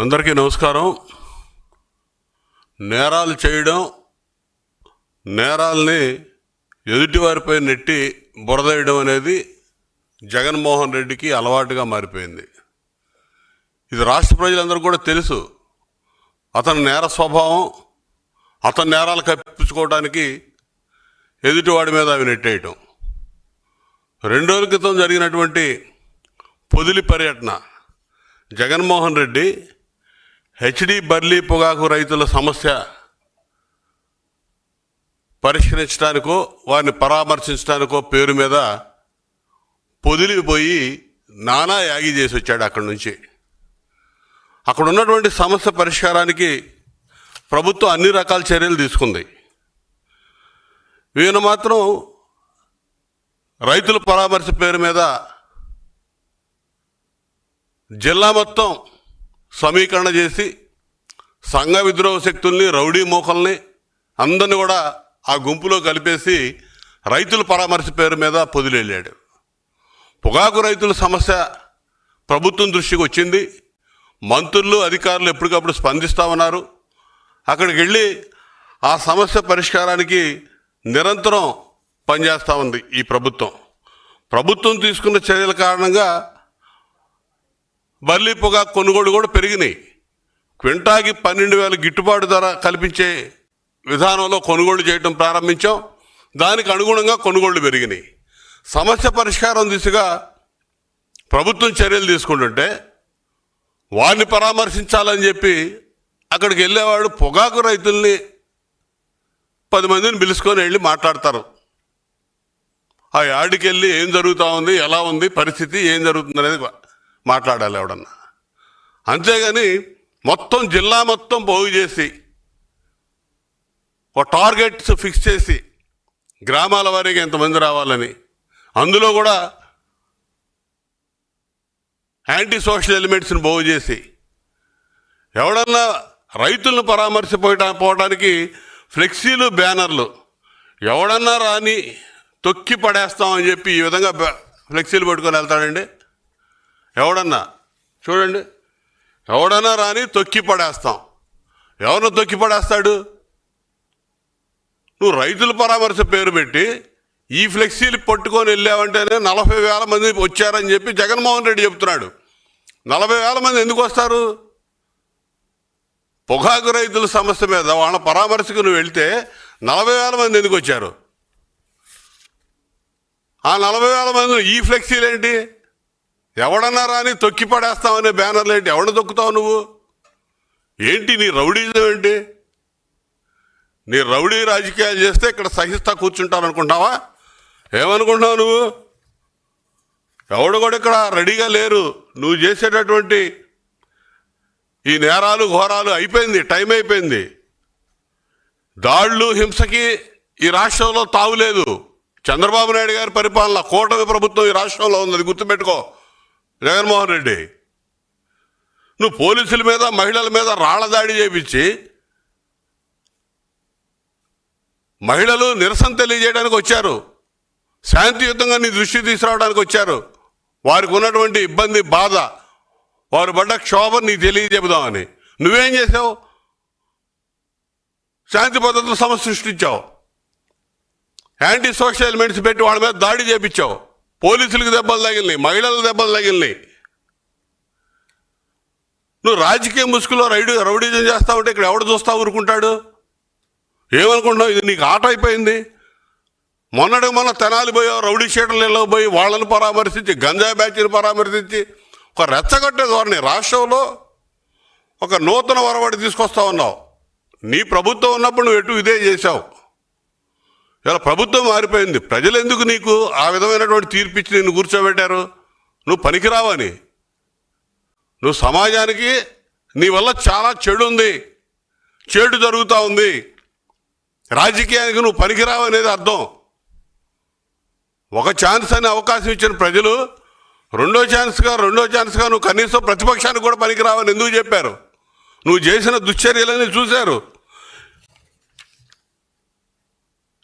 అందరికీ నమస్కారం. నేరాలు చేయడం నేరాల్ని ఎదుటివారిపై నెట్టి బురదేయడం అనేది జగన్మోహన్ రెడ్డికి అలవాటుగా మారిపోయింది. ఇది రాష్ట్ర ప్రజలందరూ కూడా తెలుసు. అతని నేర స్వభావం అతని నేరాలు కప్పించుకోవడానికి ఎదుటివాడి మీద అవి నెట్టేయటం. రెండు రోజుల క్రితం జరిగినటువంటి పొదిలి పర్యటన జగన్మోహన్ రెడ్డి హెచ్డి బర్లీ పొగాకు రైతుల సమస్య పరిష్కరించడానికో వారిని పరామర్శించడానికో పేరు మీద పొదిలిపోయి నానా యాగి చేసి వచ్చాడు అక్కడి నుంచి. అక్కడ ఉన్నటువంటి సమస్య పరిష్కారానికి ప్రభుత్వం అన్ని రకాల చర్యలు తీసుకుంది. ఈయన మాత్రం రైతుల పరామర్శ పేరు మీద జిల్లా మొత్తం సమీకరణ చేసి సంఘ విద్రోహ శక్తుల్ని రౌడీ మోకల్ని అందరిని కూడా ఆ గుంపులో కలిపేసి రైతుల పరామర్శ పేరు మీద పొదిలేళ్ళాడు. పొగాకు రైతుల సమస్య ప్రభుత్వం దృష్టికి వచ్చింది. మంత్రులు అధికారులు ఎప్పటికప్పుడు స్పందిస్తామన్నారు. అక్కడికి వెళ్ళి ఆ సమస్య పరిష్కారానికి నిరంతరం పనిచేస్తూ ఉంది ఈ ప్రభుత్వం. ప్రభుత్వం తీసుకున్న చర్యల కారణంగా బర్లీ పొగాకు కొనుగోలు కూడా పెరిగినాయి. క్వింటాకి పన్నెండు వేల గిట్టుబాటు ధర కల్పించే విధానంలో కొనుగోలు చేయడం ప్రారంభించాం. దానికి అనుగుణంగా కొనుగోళ్ళు పెరిగినాయి. సమస్య పరిష్కారం దిశగా ప్రభుత్వం చర్యలు తీసుకుంటుంటే వారిని పరామర్శించాలని చెప్పి అక్కడికి వెళ్ళేవాడు పొగాకు రైతుల్ని పది మందిని పిలుచుకొని వెళ్ళి మాట్లాడతారు. ఆ యాడికి వెళ్ళి ఏం జరుగుతూ ఉంది ఎలా ఉంది పరిస్థితి ఏం జరుగుతుంది అనేది మాట్లాడాలి ఎవడన్నా. అంతేగాని మొత్తం జిల్లా మొత్తం పోగు చేసి ఒక టార్గెట్స్ ఫిక్స్ చేసి గ్రామాల వారికి ఎంతమంది రావాలని అందులో కూడా యాంటీ సోషల్ ఎలిమెంట్స్ని పోగు చేసి ఎవడన్నా రైతులను పరామర్శపోయటా పోవడానికి ఫ్లెక్సీలు బ్యానర్లు ఎవడన్నా రాని తొక్కి పడేస్తామని చెప్పి ఈ విధంగా ఫ్లెక్సీలు పట్టుకొని వెళ్తాడండి. ఎవడన్నా? చూడండి. ఎవడన్నా రాని తొక్కి పడేస్తాం. ఎవరిని తొక్కి పడేస్తాడు? నువ్వు రైతుల పరామర్శ పేరు పెట్టి ఈ ఫ్లెక్సీలు పట్టుకొని వెళ్ళావంటేనే నలభై వేల మంది వచ్చారని చెప్పి జగన్మోహన్ రెడ్డి చెప్తున్నాడు. నలభై వేల మంది ఎందుకు వస్తారు? పొగాకు రైతుల సమస్య మీద వాళ్ళ పరామర్శకు నువ్వు వెళ్తే నలభై వేల మంది ఎందుకు వచ్చారు? ఆ నలభై వేల మంది ఈ ఫ్లెక్సీలు ఏంటి? ఎవడన్నా రాని తొక్కి పడేస్తావనే బ్యానర్లు ఏంటి? ఎవడ తొక్కుతావు నువ్వు? ఏంటి నీ రౌడీజం ఏంటి? నీ రౌడీ రాజకీయాలు చేస్తే ఇక్కడ సహిస్తా కూర్చుంటాను అనుకుంటావా ఏమనుకుంటున్నావు నువ్వు? ఎవడు కూడా ఇక్కడ రెడీగా లేరు. నువ్వు చేసేటటువంటి ఈ నేరాలు ఘోరాలు అయిపోయింది టైం అయిపోయింది. దాడులు హింసకి ఈ రాష్ట్రంలో తావులేదు చంద్రబాబు నాయుడు గారి పరిపాలన కూటమి ప్రభుత్వం ఈ రాష్ట్రంలో ఉంది అది గుర్తుపెట్టుకో. జగన్మోహన్ రెడ్డి నువ్వు పోలీసుల మీద మహిళల మీద రాళ్ళ దాడి చేపించి మహిళలు నిరసన తెలియజేయడానికి వచ్చారు. శాంతియుతంగా నీ దృష్టి తీసుకురావడానికి వచ్చారు. వారికి ఉన్నటువంటి ఇబ్బంది బాధ వారు పడ్డ క్షోభ నీకు తెలియజెబుదామని నువ్వేం చేసావు? శాంతి భద్రతల సమస్య సృష్టించావు. యాంటీ సోషల్ ఎలిమెంట్స్ పెట్టి వాళ్ళ మీద దాడి చేపించావు పోలీసులకు దెబ్బలు తగిలినాయి మహిళలకు దెబ్బలు తగిలినాయి. నువ్వు రాజకీయ ముసుగులో రైడు రౌడీజం చేస్తావంటే ఇక్కడ ఎవడు చూస్తా ఊరుకుంటాడు? ఏమనుకుంటున్నావు? ఇది నీకు ఆట అయిపోయింది. మొన్నటి మొన్న తెనాలి పోయావు రౌడీ షీటర్లలో పోయి వాళ్ళని పరామర్శించి గంజాయి బ్యాచ్ని పరామర్శించి ఒక రెచ్చగొట్టే ధోరణి. రాష్ట్రంలో ఒక నూతన వరవడి తీసుకొస్తా ఉన్నావు. నీ ప్రభుత్వం ఉన్నప్పుడు నువ్వు ఎటు ఇదే చేశావు? ఇలా ప్రభుత్వం మారిపోయింది. ప్రజలు ఎందుకు నీకు ఆ విధమైనటువంటి తీర్పు ఇచ్చి నిన్ను కూర్చోబెట్టారు? నువ్వు పనికిరావని. నువ్వు సమాజానికి నీ వల్ల చాలా చెడు ఉంది చెడు జరుగుతూ ఉంది. రాజకీయానికి నువ్వు పనికిరావు అనేది అర్థం. ఒక ఛాన్స్ అనే అవకాశం ఇచ్చిన ప్రజలు రెండో ఛాన్స్గా రెండో ఛాన్స్గా నువ్వు కనీసం ప్రతిపక్షానికి కూడా పనికిరావని ఎందుకు చెప్పారు? నువ్వు చేసిన దుశ్చర్యలని చూశారు.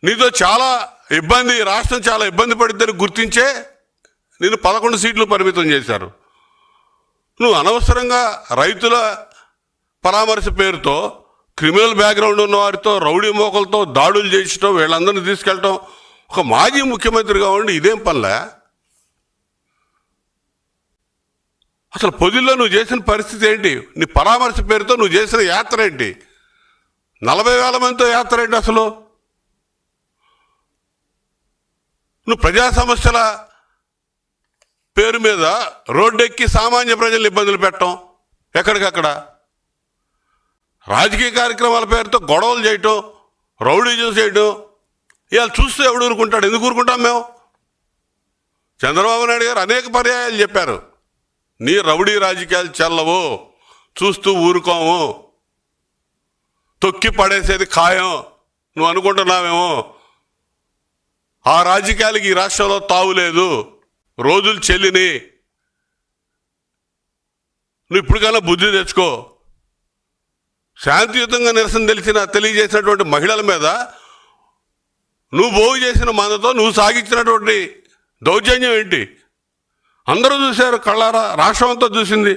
నీతో చాలా ఇబ్బంది రాష్ట్రం చాలా ఇబ్బంది పడిద్దని గుర్తించే నేను పదకొండు సీట్లు పరిమితం చేశారు. నువ్వు అనవసరంగా రైతుల పరామర్శ పేరుతో క్రిమినల్ బ్యాక్గ్రౌండ్ ఉన్న వారితో రౌడీ మోకలతో దాడులు చేయించడం వీళ్ళందరినీ తీసుకెళ్ళటం ఒక మాజీ ముఖ్యమంత్రిగా ఉండి ఇదేం పనిలే? అసలు పొదిల్లో నువ్వు చేసిన పరిస్థితి ఏంటి? నీ పరామర్శ పేరుతో నువ్వు చేసిన యాత్ర ఏంటి? నలభై వేల మందితో యాత్ర ఏంటి అసలు? నువ్వు ప్రజా సమస్యల పేరు మీద రోడ్డెక్కి సామాన్య ప్రజలు ఇబ్బందులు పెట్టడం ఎక్కడికక్కడ? రాజకీయ కార్యక్రమాల పేరుతో గొడవలు చేయటం రౌడీజం చేయటం ఇవాళ చూస్తే ఎవడు ఊరుకుంటాడు? ఎందుకు ఊరుకుంటాం మేము? చంద్రబాబు నాయుడు గారు అనేక పర్యాయాలు చెప్పారు. నీ రౌడీ రాజకీయాలు చెల్లవు చూస్తూ ఊరుకోము. తొక్కి పడేసేది ఖాయం. నువ్వు అనుకుంటున్నావేమో? ఆ రాజకీయాలకి ఈ రాష్ట్రంలో తావులేదు రోజులు చెల్లిని. నువ్వు ఇప్పటికైనా బుద్ధి తెచ్చుకో. శాంతియుతంగా నిరసన తెలిసిన తెలియజేసినటువంటి మహిళల మీద నువ్వు పోగు చేసిన మందతో నువ్వు సాగించినటువంటి దౌర్జన్యం ఏంటి? అందరూ చూశారు కళ్ళారా? రాష్ట్రం అంతా చూసింది.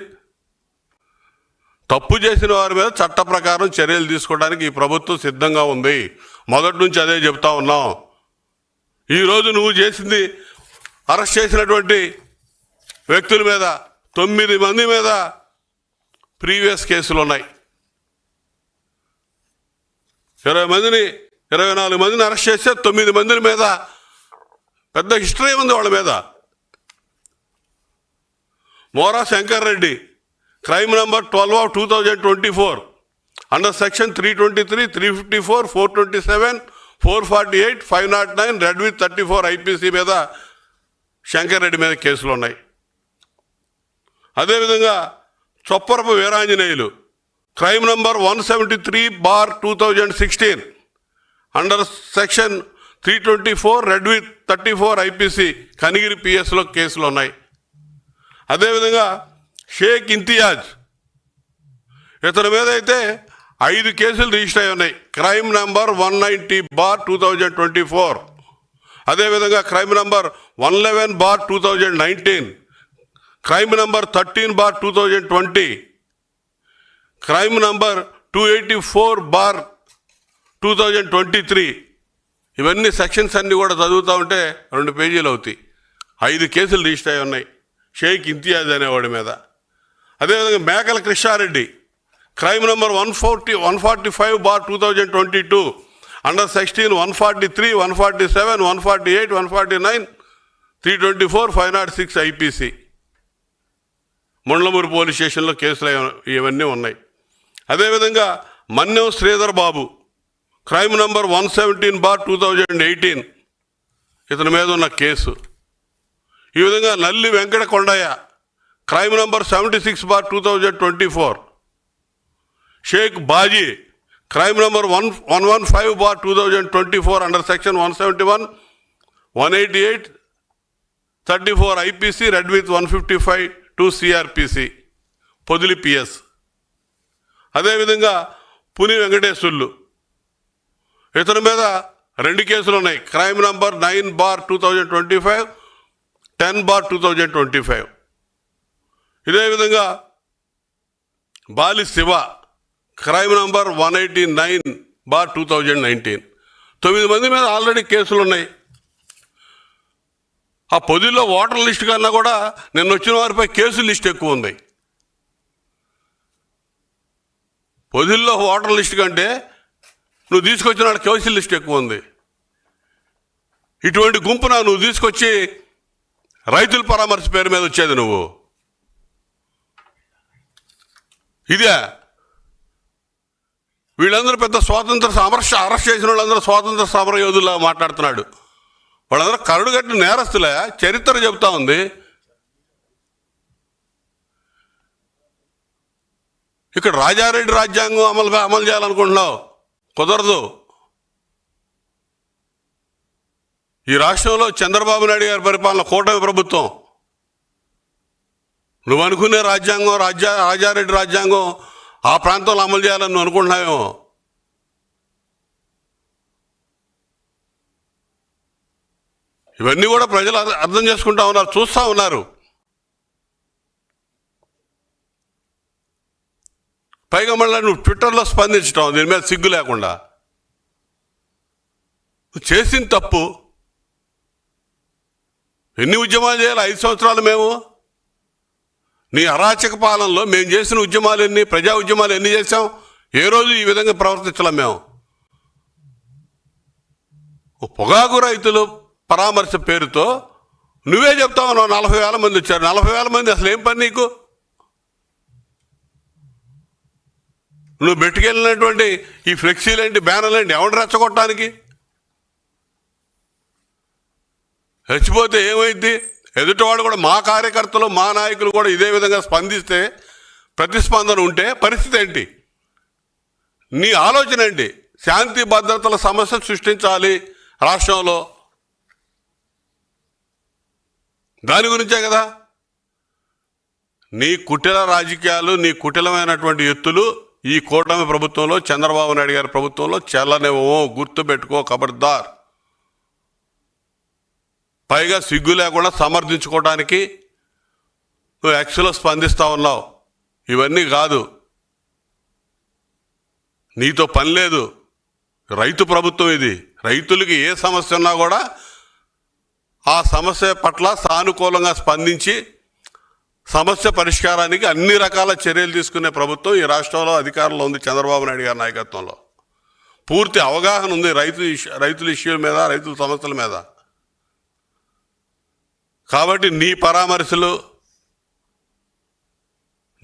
తప్పు చేసిన వారి మీద చట్ట ప్రకారం చర్యలు తీసుకోవడానికి ఈ ప్రభుత్వం సిద్ధంగా ఉంది. మొదటి నుంచి అదే చెప్తా ఉన్నాం. ఈరోజు నువ్వు చేసింది అరెస్ట్ చేసినటువంటి వ్యక్తుల మీద తొమ్మిది మంది మీద ప్రీవియస్ కేసులు ఉన్నాయి. ఇరవై మందిని ఇరవై నాలుగు మందిని అరెస్ట్ చేస్తే తొమ్మిది మందిని మీద పెద్ద హిస్టరీ ఉంది వాళ్ళ మీద. Mora Shankar Reddy crime number twelve of two thousand twenty four under section three twenty three three fifty four four twenty seven four forty eight five not nine read with thirty four IPC మీద శంకర్ రెడ్డి మీద కేసులు ఉన్నాయి. అదేవిధంగా Chopparapu Veeranjaneyulu crime number one seventy three bar two thousand sixteen under section three twenty four read with thirty four IPC Kanigiri పిఎస్లో కేసులు ఉన్నాయి. అదేవిధంగా షేక్ ఇంతియాజ్ ఇతని మీద అయితే ఐదు కేసులు రిజిస్టర్ అయి ఉన్నాయి. Crime number one ninety bar two thousand twenty four. అదేవిధంగా crime number one eleven bar two thousand nineteen. Crime number thirteen bar two thousand twenty. Crime number two eighty four bar two thousand twenty three. ఇవన్నీ sections అన్నీ కూడా చదువుతూ ఉంటే రెండు పేజీలు అవుతాయి. ఐదు కేసులు రిజిస్టర్ అయి ఉన్నాయి. షేక్ ఇంతియాజ్ అనేవాడి మీద. అదేవిధంగా Mekala Krishnareddy. Crime number one forty one forty five bar two thousand twenty two under sixteen one forty three one forty seven one forty eight one forty nine three twenty four five not six IPC Mundlamuru police స్టేషన్లో కేసులు ఇవన్నీ ఉన్నాయి. అదేవిధంగా Manyam Sridhar Babu crime number one seventeen bar two thousand eighteen ఇతని మీద ఉన్న కేసు. ఈ విధంగా Nalli Venkata Kondaiah crime number seventy six bar two thousand twenty four Shaik Baji crime number one one one five bar two thousand twenty four under section one seventy one one eighty eight thirty four IPC read with one fifty five two CrPC. Podili PS అదేవిధంగా పుని వెంకటేశ్వర్లు ఇతని మీద రెండు కేసులు ఉన్నాయి. Crime number nine bar two thousand twenty five ten bar two thousand twenty five. ఇదే విధంగా Bali Siva crime number one eighty nine bar two thousand nineteen. తొమ్మిది మంది మీద ఆల్రెడీ కేసులు ఉన్నాయి ఆ పొదిలో ఓటర్ లిస్ట్ కన్నా కూడా నిన్న వచ్చిన వారిపై కేసు లిస్ట్ ఎక్కువ ఉంది. పొదిల్లో ఓటర్ లిస్ట్ కంటే నువ్వు తీసుకొచ్చిన వాడి కేసు లిస్ట్ ఎక్కువ ఉంది. ఇటువంటి గుంపున నువ్వు తీసుకొచ్చి రైతుల పరామర్శ పేరు మీద వచ్చేది నువ్వు. ఇదే వీళ్ళందరూ పెద్ద స్వాతంత్ర సమరశ అరెస్ట్ చేసిన వాళ్ళందరూ స్వాతంత్ర సమర యోధుల్లా మాట్లాడుతున్నాడు. వాళ్ళందరూ కరుడుగట్టిన నేరస్తులే చరిత్ర చెబుతా ఉంది. ఇక్కడ రాజారెడ్డి రాజ్యాంగం అమలు అమలు చేయాలనుకుంటున్నావు. కుదరదు. ఈ రాష్ట్రంలో చంద్రబాబు నాయుడు గారి పరిపాలన కూటమి ప్రభుత్వం. నువ్వు అనుకునే రాజ్యాంగం రాజ్యా రాజారెడ్డి రాజ్యాంగం ఆ ప్రాంతంలో అమలు చేయాలని నువ్వు అనుకుంటున్నావేమో? ఇవన్నీ కూడా ప్రజలు అర్థ- అర్థం చేసుకుంటా ఉన్నారు చూస్తూ ఉన్నారు. పైగా మళ్ళీ నువ్వు ట్విట్టర్లో స్పందించడం దీని మీద సిగ్గు లేకుండా. చేసింది చేసిన తప్పు. ఎన్ని ఉద్యమాలు చేయాలి? ఐదు సంవత్సరాలు మేము? నీ అరాచక పాలనలో మేము చేసిన ఉద్యమాలు ఎన్ని ప్రజా ఉద్యమాలు ఎన్ని చేసాం ఏ రోజు ఈ విధంగా ప్రవర్తించలేం మేము. పొగాకు రైతులు పరామర్శ పేరుతో నువ్వే చెప్తావు నువ్వు నలభై వేల మంది వచ్చారు. నలభై వేల మంది అసలు ఏం పని నీకు? నువ్వు పెట్టుకెళ్ళినటువంటి ఈ ఫ్లెక్సీలేంటి బ్యానర్లేంటి ఎవడు రెచ్చగొట్టడానికి? చచ్చిపోతే ఏమైంది? ఎదుటివాడు కూడా మా కార్యకర్తలు మా నాయకులు కూడా ఇదే విధంగా స్పందిస్తే ప్రతిస్పందన ఉంటే పరిస్థితి ఏంటి? నీ ఆలోచన ఏంటి? శాంతి భద్రతల సమస్య సృష్టించాలి రాష్ట్రంలో. దాని గురించే కదా? నీ కుటిల రాజకీయాలు నీ కుటిలమైనటువంటి ఎత్తులు ఈ కూటమి ప్రభుత్వంలో చంద్రబాబు నాయుడు గారి ప్రభుత్వంలో చెల్లనివ్వము గుర్తుపెట్టుకో ఖబర్దార్ పైగా సిగ్గు లేకుండా సమర్థించుకోవడానికి నువ్వు యాక్చువల్గా స్పందిస్తా ఉన్నావు. ఇవన్నీ కాదు. నీతో పని లేదు. రైతు ప్రభుత్వం ఇది. రైతులకి ఏ సమస్య ఉన్నా కూడా ఆ సమస్య పట్ల సానుకూలంగా స్పందించి సమస్య పరిష్కారానికి అన్ని రకాల చర్యలు తీసుకునే ప్రభుత్వం ఈ రాష్ట్రంలో అధికారంలో ఉంది చంద్రబాబు నాయుడు గారి నాయకత్వంలో. పూర్తి అవగాహన ఉంది రైతు ఇష్యూ రైతుల ఇష్యూల మీద రైతుల సమస్యల మీద. కాబట్టి నీ పరామర్శలు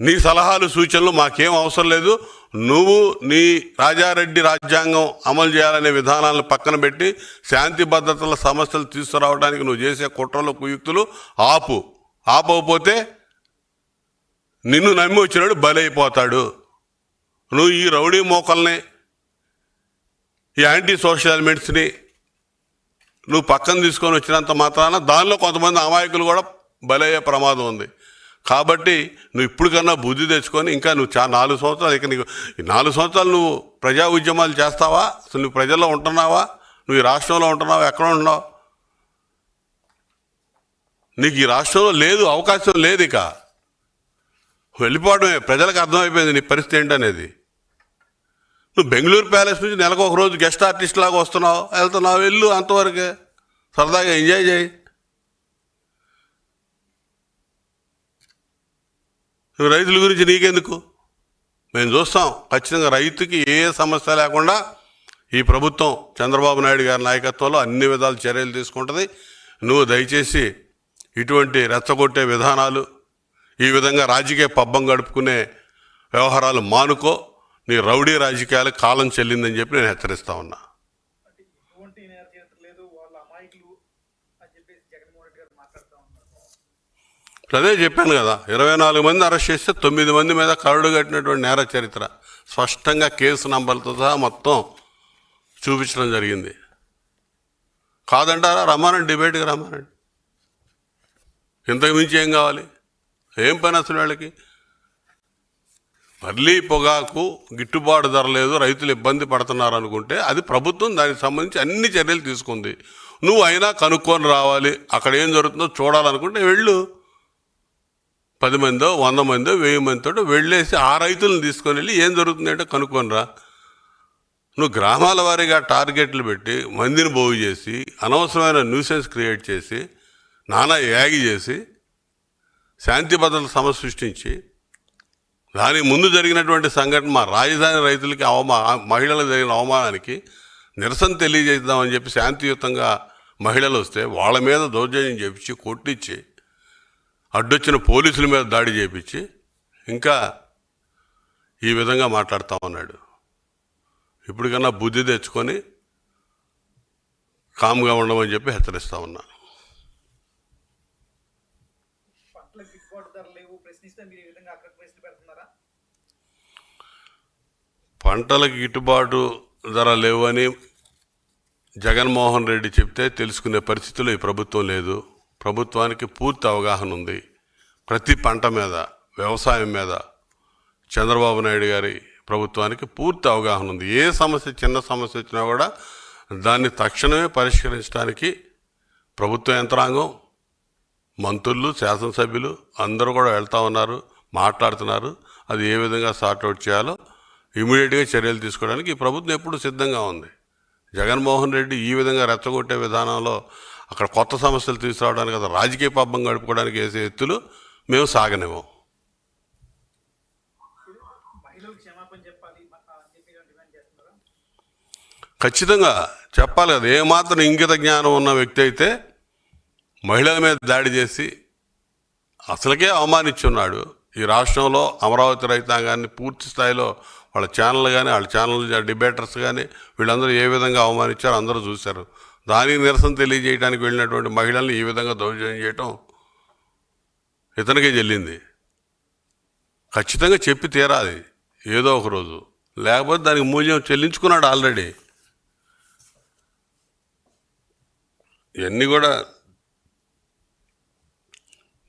నీ సలహాలు సూచనలు మాకేం అవసరం లేదు. నువ్వు నీ రాజారెడ్డి రాజ్యాంగం అమలు చేయాలనే విధానాలను పక్కన పెట్టి శాంతి భద్రతల సమస్యలు తీసుకురావడానికి నువ్వు చేసే కుట్రలు కుయుక్తులు ఆపు. ఆపకపోతే నిన్ను నమ్మి వచ్చినాడు బలైపోతాడు. నువ్వు ఈ రౌడీ మోకల్ని ఈ యాంటీ సోషల్ ఎలిమెంట్స్ని నువ్వు పక్కన తీసుకొని వచ్చినంత మాత్రాన దానిలో కొంతమంది అమాయకులు కూడా బలయ్యే ప్రమాదం ఉంది. కాబట్టి నువ్వు ఇప్పుడు కన్నా బుద్ధి తెచ్చుకొని ఇంకా నువ్వు చా నాలుగు సంవత్సరాలు ఇక నీకు ఈ నాలుగు సంవత్సరాలు నువ్వు ప్రజా ఉద్యమాలు చేస్తావా? అసలు నువ్వు ప్రజల్లో ఉంటున్నావా? నువ్వు ఈ రాష్ట్రంలో ఉంటున్నావా? ఎక్కడ ఉంటున్నావు? నీకు ఈ రాష్ట్రంలో లేదు అవకాశం లేదు ఇక. వెళ్ళిపోవడమే ప్రజలకు అర్థమైపోయింది నీ పరిస్థితి ఏంటనేది. నువ్వు బెంగళూరు ప్యాలెస్ నుంచి నెలకు ఒక రోజు గెస్ట్ ఆర్టిస్ట్ లాగా వస్తున్నావు. వెళ్తున్నావు వెళ్ళు అంతవరకే. సరదాగా ఎంజాయ్ చేయి. నువ్వు రైతుల గురించి నీకెందుకు? మేము చూస్తాం. ఖచ్చితంగా రైతుకి ఏ సమస్య లేకుండా ఈ ప్రభుత్వం చంద్రబాబు నాయుడు గారి నాయకత్వంలో అన్ని విధాలు చర్యలు తీసుకుంటుంది. నువ్వు దయచేసి ఇటువంటి రెచ్చగొట్టే విధానాలు ఈ విధంగా రాజకీయ పబ్బం గడుపుకునే వ్యవహారాలు మానుకో. నీ రౌడీ రాజకీయాలకు కాలం చెల్లిందని చెప్పి నేను హెచ్చరిస్తా ఉన్నా. అదే చెప్పాను కదా ఇరవై నాలుగు మంది అరెస్ట్ చేస్తే తొమ్మిది మంది మీద కరుడు కట్టినటువంటి నేర చరిత్ర. స్పష్టంగా కేసు నంబర్లతో సహా మొత్తం చూపించడం జరిగింది. కాదంటారా? రమ్మానండి డిబేట్కి రమ్మానండి ఇంతకు మించి ఏం కావాలి? ఏం పని అసలు వాళ్ళకి? పర్లీ పొగాకు గిట్టుబాటు ధర లేదు రైతులు ఇబ్బంది పడుతున్నారు అనుకుంటే అది ప్రభుత్వం దానికి సంబంధించి అన్ని చర్యలు తీసుకుంది. నువ్వు అయినా కనుక్కొని రావాలి అక్కడ ఏం జరుగుతుందో చూడాలనుకుంటే వెళ్ళు. పది మందో వంద మందో వెయ్యి మందితో వెళ్ళేసి ఆ రైతులను తీసుకొని వెళ్ళి ఏం జరుగుతుందంటే కనుక్కొని రా. నువ్వు గ్రామాల వారీగా టార్గెట్లు పెట్టి మందిని బోగు చేసి అనవసరమైన న్యూసెన్స్ క్రియేట్ చేసి నానా యాగి చేసి శాంతి భద్రత సమస్య సృష్టించి దానికి ముందు జరిగినటువంటి సంఘటన మా రాజధాని రైతులకి అవమా మహిళలకు జరిగిన అవమానానికి నిరసన తెలియజేద్దామని చెప్పి శాంతియుతంగా మహిళలు వస్తే వాళ్ళ మీద దౌర్జన్యం చేపించి కొట్టించి అడ్డొచ్చిన పోలీసుల మీద దాడి చేపించి ఇంకా ఈ విధంగా మాట్లాడుతూ ఉన్నాడు. ఇప్పటికన్నా బుద్ధి తెచ్చుకొని కామ్గా ఉండమని చెప్పి హెచ్చరిస్తా ఉన్నా పంటలకు గిట్టుబాటు ధర లేవు ప్రశ్నిస్తే మీరు ఈ విధంగా అక్కడ ప్రశ్నలు పెడుతున్నారా పంటలకు గిట్టుబాటు ధర లేవని జగన్మోహన్ రెడ్డి చెప్తే తెలుసుకునే పరిస్థితిలో ఈ ప్రభుత్వం లేదు. ప్రభుత్వానికి పూర్తి అవగాహన ఉంది. ప్రతి పంట మీద వ్యవసాయం మీద చంద్రబాబు నాయుడు గారి ప్రభుత్వానికి పూర్తి అవగాహన ఉంది. ఏ సమస్య చిన్న సమస్య వచ్చినా కూడా దాన్ని తక్షణమే పరిష్కరించడానికి ప్రభుత్వ యంత్రాంగం మంత్రులు శాసనసభ్యులు అందరూ కూడా వెళ్తా ఉన్నారు మాట్లాడుతున్నారు. అది ఏ విధంగా సార్ట్అవుట్ చేయాలో ఇమీడియట్గా చర్యలు తీసుకోవడానికి ఈ ప్రభుత్వం ఎప్పుడు సిద్ధంగా ఉంది. జగన్మోహన్ రెడ్డి ఈ విధంగా రెచ్చగొట్టే విధానంలో అక్కడ కొత్త సమస్యలు తీసుకురావడానికి కదా రాజకీయ పబ్బం గడుపుకోవడానికి వేసే ఎత్తులు మేము సాగనివ్వం. ఖచ్చితంగా చెప్పాలి కదా ఏమాత్రం ఇంగిత జ్ఞానం ఉన్న వ్యక్తి అయితే మహిళల మీద దాడి చేసి అసలుకే అవమానించున్నాడు ఈ రాష్ట్రంలో అమరావతి రైతాంగాన్ని పూర్తి స్థాయిలో వాళ్ళ ఛానల్ కానీ వాళ్ళ ఛానల్ డిబేటర్స్ కానీ వీళ్ళందరూ ఏ విధంగా అవమానించారో అందరూ చూశారు. దానికి నిరసన తెలియజేయడానికి వెళ్ళినటువంటి మహిళల్ని ఈ విధంగా దౌర్జన్యం చేయటం ఇతనికే చెల్లింది. ఖచ్చితంగా చెప్పి తీరాలి ఏదో ఒక రోజు. లేకపోతే దానికి మూల్యం చెల్లించుకున్నాడు ఆల్రెడీ. ఇవన్నీ కూడా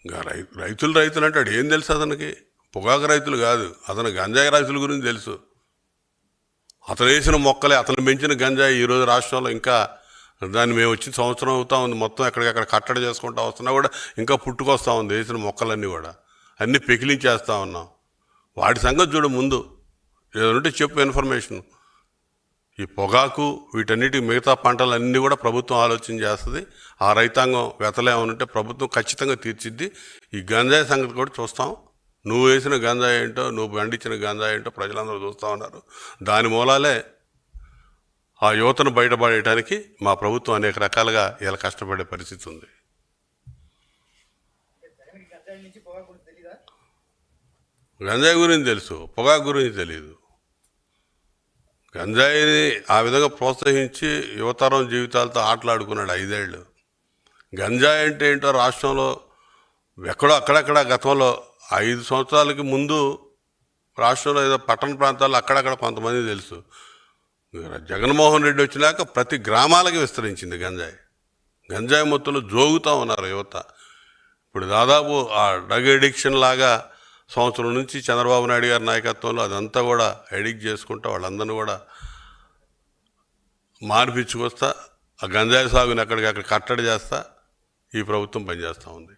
ఇంకా రై- రైతులు రైతులు అంటాడు. ఏం తెలుసు అతనికి? పొగాకు రైతులు కాదు అతను గంజాయి రైతుల గురించి తెలుసు. అతను వేసిన మొక్కలే అతను పెంచిన గంజాయి ఈరోజు రాష్ట్రంలో ఇంకా దాన్ని మేము వచ్చిన సంవత్సరం అవుతా ఉంది. మొత్తం ఎక్కడికక్కడ కట్టడి చేసుకుంటా వస్తున్నా కూడా ఇంకా పుట్టుకొస్తా ఉంది వేసిన మొక్కలన్నీ కూడా. అన్నీ పెకిలించేస్తా ఉన్నాం. వాటి సంగతి చూడు ముందు. ఏదంటే చెప్పు ఇన్ఫర్మేషన్. ఈ పొగాకు వీటన్నిటి మిగతా పంటలన్నీ కూడా ప్రభుత్వం ఆలోచన చేస్తుంది. ఆ రైతాంగం వెతలేమనుంటే ప్రభుత్వం ఖచ్చితంగా తీర్చిద్ది. ఈ గంజాయి సంగతి కూడా చూస్తాం. నువ్వు వేసిన గంజాయి ఏంటో నువ్వు పండించిన గంజా ఏంటో ప్రజలందరూ చూస్తూ ఉన్నారు. దాని మూలాలే ఆ యువతను బయటపడేయడానికి మా ప్రభుత్వం అనేక రకాలుగా ఇలా కష్టపడే పరిస్థితి ఉంది. గురించి గంజాయి గురించి తెలుసు పొగాకు గురించి తెలియదు గంజాయిని ఆ విధంగా ప్రోత్సహించి యువతరం జీవితాలతో ఆటలాడుకున్నాడు ఐదేళ్ళు. గంజాయి అంటే ఏంటో రాష్ట్రంలో ఎక్కడో అక్కడక్కడ గతంలో ఐదు సంవత్సరాలకి ముందు రాష్ట్రంలో ఏదో పట్టణ ప్రాంతాల్లో అక్కడక్కడ కొంతమంది తెలుసు. జగన్మోహన్ రెడ్డి వచ్చినాక ప్రతి గ్రామాలకి విస్తరించింది గంజాయి. గంజాయి మొత్తంలో జోగుతూ ఉన్నారు యువత. ఇప్పుడు దాదాపు ఆ డ్రగ్ ఎడిక్షన్ లాగా సంవత్సరం నుంచి చంద్రబాబు నాయుడు గారి నాయకత్వంలో అదంతా కూడా ఎడిక్ట్ చేసుకుంటా వాళ్ళందరినీ కూడా మార్పించుకొస్తా ఆ గంజాయి సాగుని అక్కడికి అక్కడ కట్టడి చేస్తా ఈ ప్రభుత్వం పనిచేస్తూ ఉంది.